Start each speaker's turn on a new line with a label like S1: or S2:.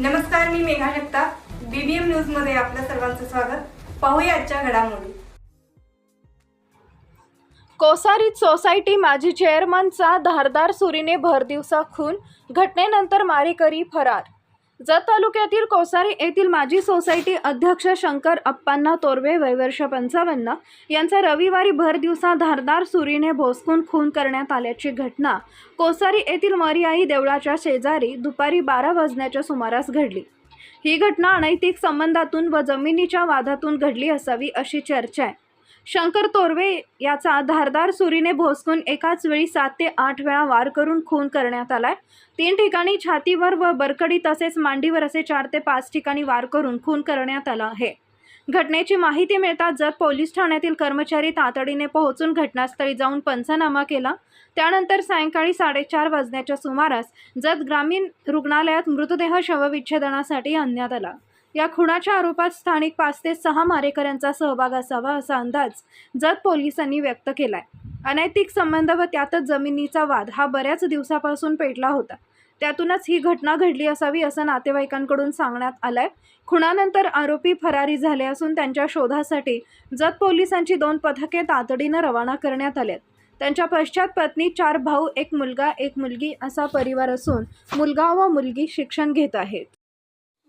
S1: नमस्कार मी मेघा जगताप. बीबीएम न्यूजमध्ये आपल्या सर्वांचं स्वागत. पाहूया आजच्या घडामोडी.
S2: कोसारीत सोसायटी माजी चेअरमनचा धारदार सुरीने भरदिवसा खून घटनेनंतर मारेकरी फरार. जत तालुक्यातील कोसारी येथील माजी सोसायटी अध्यक्ष शंकर अप्पांना तोरवे वयवर्ष पंचावन्न यांचा रविवारी भरदिवसा धारदार सुरीने भोसकून खून करण्यात आल्याची घटना कोसारी येथील मरियाई देवळाच्या शेजारी दुपारी बारा वाजण्याच्या सुमारास घडली. ही घटना अनैतिक संबंधातून व जमिनीच्या वादातून घडली असावी अशी चर्चा आहे. शंकर तोरवे याचा धारदार सुरीने भोसकून एकाच वेळी सात ते आठ वेळा वार करून खून करण्यात आलाय. तीन ठिकाणी छातीवर व बरकडी तसेच मांडीवर असे चार ते पाच ठिकाणी वार करून खून करण्यात आला आहे. घटनेची माहिती मिळताच जत पोलीस ठाण्यातील कर्मचारी तातडीने पोहोचून घटनास्थळी जाऊन पंचनामा केला. त्यानंतर सायंकाळी साडेचार वाजण्याच्या सुमारास जत ग्रामीण रुग्णालयात मृतदेह शवविच्छेदनासाठी आणण्यात आला. या खुणाच्या आरोपात स्थानिक पाच ते सहा मारेकऱ्यांचा सहभाग असावा असा अंदाज जत पोलिसांनी व्यक्त केलाय. अनैतिक संबंध व त्यातच जमिनीचा वाद हा बऱ्याच दिवसापासून पेटला होता. त्यातूनच ही घटना घडली असावी असं नातेवाईकांकडून सांगण्यात आलंय. खुणानंतर आरोपी फरारी झाले असून त्यांच्या शोधासाठी जत पोलिसांची दोन पथके तातडीनं रवाना करण्यात आल्यात. त्यांच्या पश्चात पत्नी चार भाऊ एक मुलगा एक मुलगी असा परिवार असून मुलगा व मुलगी शिक्षण घेत आहेत.